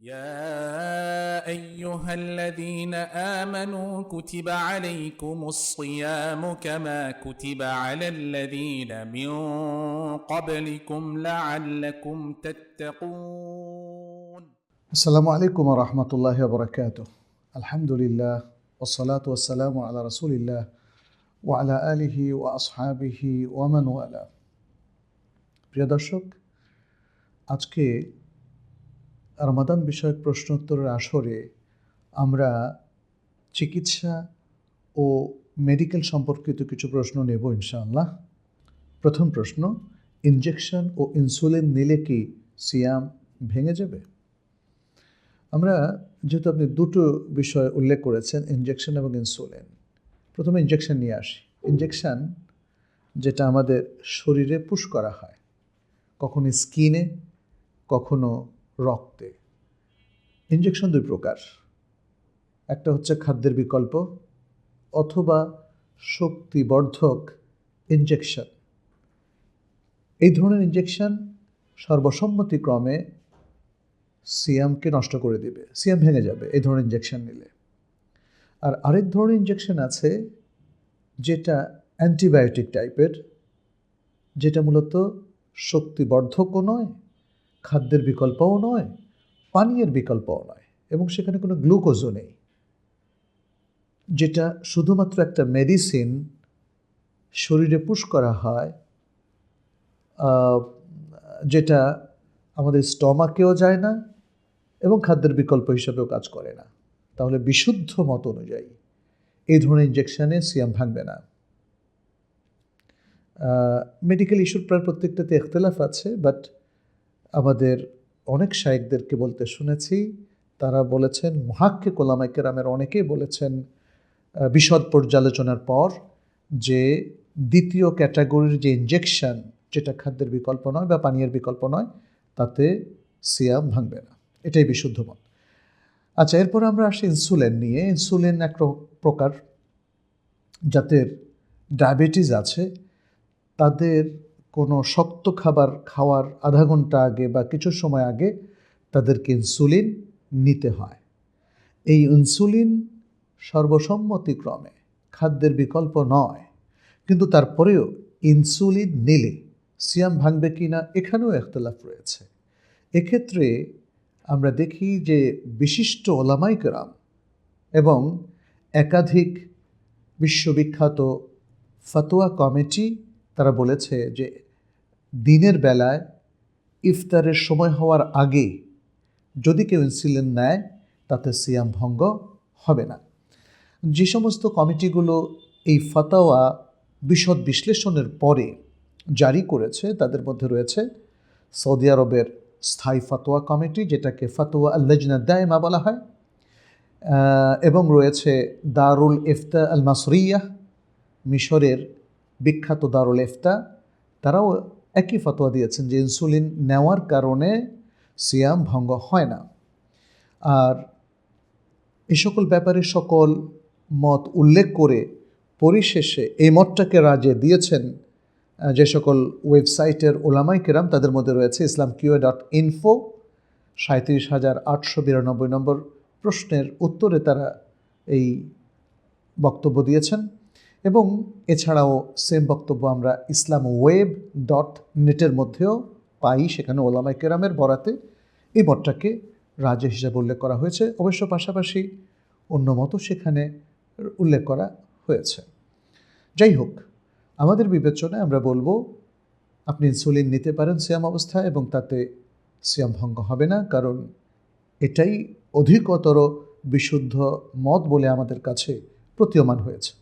يا ايها الذين امنوا كتب عليكم الصيام كما كتب على الذين من قبلكم لعلكم تتقون আসসালামু আলাইকুম রহমতুল্লাহ বরকাত আলহামদুলিল্লাহ ওসলাত ওসালাম আলা রসুলিল্লাহ ওয়ালা আলিহি ও আসহাবিহি ওয়ামান ওয়ালা প্রিয় দর্শক আজকে রমাদান বিষয়ক প্রশ্নোত্তরের আসরে আমরা চিকিৎসা ও মেডিকেল সম্পর্কিত কিছু প্রশ্ন নেব ইনশাআল্লাহ। প্রথম প্রশ্ন, ইনজেকশন ও ইনসুলিন নিলে কি সিয়াম ভেঙে যাবে? আমরা যেহেতু আপনি দুটো বিষয় উল্লেখ করেছেন, ইনজেকশন এবং ইনসুলিন, প্রথমে ইনজেকশন নিয়ে আসি। ইনজেকশন যেটা আমাদের শরীরে পুশ করা হয় কখনো স্কিনে কখনো রক্তে। ইনজেকশন দুই প্রকার। একটা হচ্ছে খাদ্যের বিকল্প অথবা শক্তিবর্ধক ইনজেকশন এই ধরনের ইনজেকশন সর্বসম্মতিক্রমে সিয়ামকে নষ্ট করে দিবে, সিয়াম ভেঙে যাবে এই ধরনের ইঞ্জেকশন নিলে। আর আরেক ধরনের ইঞ্জেকশন আছে যেটা অ্যান্টিবায়োটিক টাইপের যেটা মূলত শক্তিবর্ধকও নয় খাদ্যের বিকল্পও নয়, পানীয়ের বিকল্পও নয় এবং সেখানে কোনো গ্লুকোজও নেই। যেটা শুধুমাত্র একটা মেডিসিন শরীরে পুশ করা হয় যেটা আমাদের স্টমাকেও যায় না এবং খাদ্যের বিকল্প হিসাবেও কাজ করে না। তাহলে বিশুদ্ধ মত অনুযায়ী এই ধরনের ইঞ্জেকশানে সিয়াম ভাঙবে না। মেডিকেল ইস্যুর প্রায় প্রত্যেকটাতে ইখতলাফ আছে বাট আমাদের অনেক শায়েকদেরকে বলতে শুনেছি, তারা বলেছেন মহাক্কে কোলামাই কেরামের অনেকেই বলেছেন বিশদ পর্যালোচনার পর যে দ্বিতীয় ক্যাটাগরির যে ইঞ্জেকশন যেটা খাদ্যের বিকল্প নয় বা পানীয়ের বিকল্প নয়, তাতে সিয়াম ভাঙবে না। এটাই বিশুদ্ধ মত। আচ্ছা এরপর আমরা আসি ইনসুলিন নিয়ে। ইনসুলিন এক প্রকার যাদের ডায়াবেটিস আছে। তাদের কোনো শক্ত খাবার খাওয়ার আধা ঘণ্টা আগে বা কিছু সময় আগে তাদেরকে ইনসুলিন নিতে হয়। এই ইনসুলিন সর্বসম্মতিক্রমে খাদ্যের বিকল্প নয়, কিন্তু তারপরেও ইনসুলিন নিলে সিয়াম ভাঙবে কি না এখানেও একতলাফ রয়েছে। এক্ষেত্রে আমরা দেখি যে বিশিষ্ট ওলামাইকরাম এবং একাধিক বিশ্ববিখ্যাত ফতোয়া কমিটি তারা বলেছে যে দিনের বেলায় ইফতারের সময় হওয়ার আগে যদি কেউ ইনসুলিন নেয়, তাতে সিয়াম ভঙ্গ হবে না। যে সমস্ত কমিটিগুলো এই ফতোয়া বিশদ বিশ্লেষণের পরে জারি করেছে, তাদের মধ্যে রয়েছে সৌদি আরবের স্থায়ী ফতোয়া কমিটি, যেটাকে ফতোয়া আল্লাজনা দায়মা বলা হয় এবং রয়েছে দারুল ইফতা আল মাসরিয়া, মিশরের বিখ্যাত দারুল ইফতা, তারাও একই ফতোয়া দিয়েছেন যে ইনসুলিন নেওয়ার কারণে সিয়াম ভঙ্গ হয় না। আর এ সকল ব্যাপারে সকল মত উল্লেখ করে পরিশেষে এই মতটাকে রাজে দিয়েছেন যে সকল ওয়েবসাইটের ওলামাই কেরাম, তাদের মধ্যে রয়েছে ইসলাম কিউ ডট ইনফো সাঁত্রিশ হাজার আটশো বিরানব্বই নম্বর প্রশ্নের উত্তরে তারা এই বক্তব্য দিয়েছেন। এবং এছাড়াও সেম বক্তব্য আমরা ইসলাম ওয়েব ডট নেটের মধ্যেও পাই, সেখানে ওলামাই কেরামের বরাতে। এই মতটাকে রাজ্য হিসাবে উল্লেখ করা হয়েছে। অবশ্য পাশাপাশি অন্য মতো সেখানে উল্লেখ করা হয়েছে। যাই হোক, আমাদের বিবেচনায় আমরা বলব, আপনি ইনসুলিন নিতে পারেন সিয়াম অবস্থায় এবং তাতে সিয়াম ভঙ্গ হবে না, কারণ এটাই অধিকতর বিশুদ্ধ মত বলে আমাদের কাছে প্রতীয়মান হয়েছে।